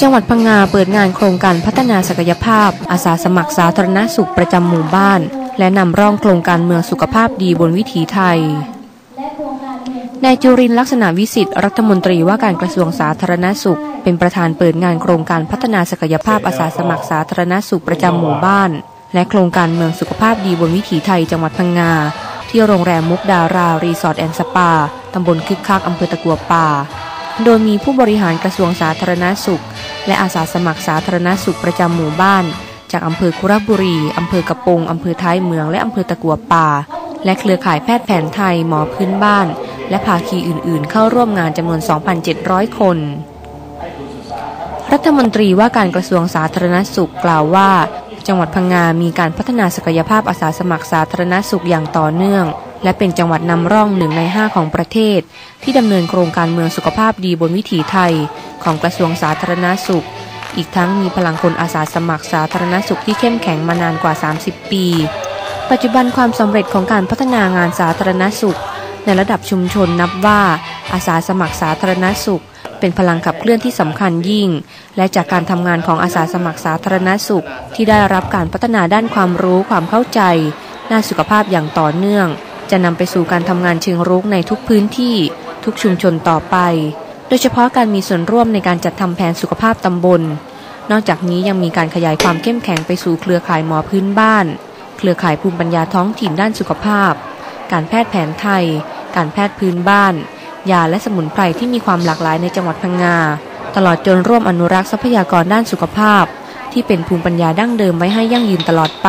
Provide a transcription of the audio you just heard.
จังหวัดพังงาเปิดงานโครงการพัฒนาศักยภาพ อาสาสมัครสาธารณสุขประจำหมู่บ้าน และนำร่องโครงการเมืองสุขภาพดีบนวิถีไทยนายจุรินลักษณะวิสิทธิ์รัฐมนตรีว่าการกระทรวงสาธารณสุข เป็นประธานเปิดงานโครงการพัฒนาศักยภาพอาสาสมัครสาธารณสุขประจำหมู่บ้าน และโครงการเมืองสุขภาพดีบนวิถีไทยจังหวัดพังงา ที่โรงแรมมุกดารารีสอร์ทแอนด์สปาตำบลคึกคักอำเภอตะกัวป่า โดยมีผู้บริหารกระทรวงสาธารณสุข และอาสาสมัครสาธารณสุขประจำหมู่บ้าน จากอำเภอคุระบุรี อำเภอกระปงอำเภอท้ายเมือง และอำเภอตะกัวป่า และเครือข่ายแพทย์แผนไทยหมอพื้นบ้าน และภาคีอื่นๆ เข้าร่วมงานจำนวน 2,700 คน รัฐมนตรีว่าการกระทรวงสาธารณสุขกล่าวว่า จังหวัดพังงามีการพัฒนาศักยภาพอาสาสมัครสาธารณสุขอย่างต่อเนื่อง และเป็นจังหวัดนำร่องหนึ่งใน 5 ของประเทศ ที่ดำเนินโครงการเมืองสุขภาพดีบนวิถีไทย ของกระทรวงสาธารณสุข อีกทั้งมีพลังคนอาสาสมัครสาธารณสุขที่เข้มแข็งมานานกว่า 30 ปี ปัจจุบันความสำเร็จของการพัฒนางานสาธารณสุข ในระดับชุมชนนับว่า อาสาสมัครสาธารณสุข เป็นพลังขับเคลื่อนที่สำคัญยิ่ง และจากการทำงานของอาสาสมัครสาธารณสุข ที่ได้รับการพัฒนาด้านความรู้ความเข้าใจด้านสุขภาพอย่างต่อเนื่อง จะนำไปสู่การทำงานเชิงรุกในทุกพื้นที่ทุกชุมชนต่อไป โดยเฉพาะการมีส่วนร่วมในการจัดทำแผนสุขภาพตำบล นอกจากนี้ยังมีการขยายความเข้มแข็งไปสู่เครือข่ายหมอพื้นบ้าน เครือข่ายภูมิปัญญาท้องถิ่นด้านสุขภาพ การแพทย์แผนไทย การแพทย์พื้นบ้าน ยาและสมุนไพรที่มีความหลากหลายในจังหวัดพังงา ตลอดจนร่วมอนุรักษ์ทรัพยากรด้านสุขภาพ ที่เป็นภูมิปัญญาดั้งเดิมไว้ให้ยั่งยืนตลอดไป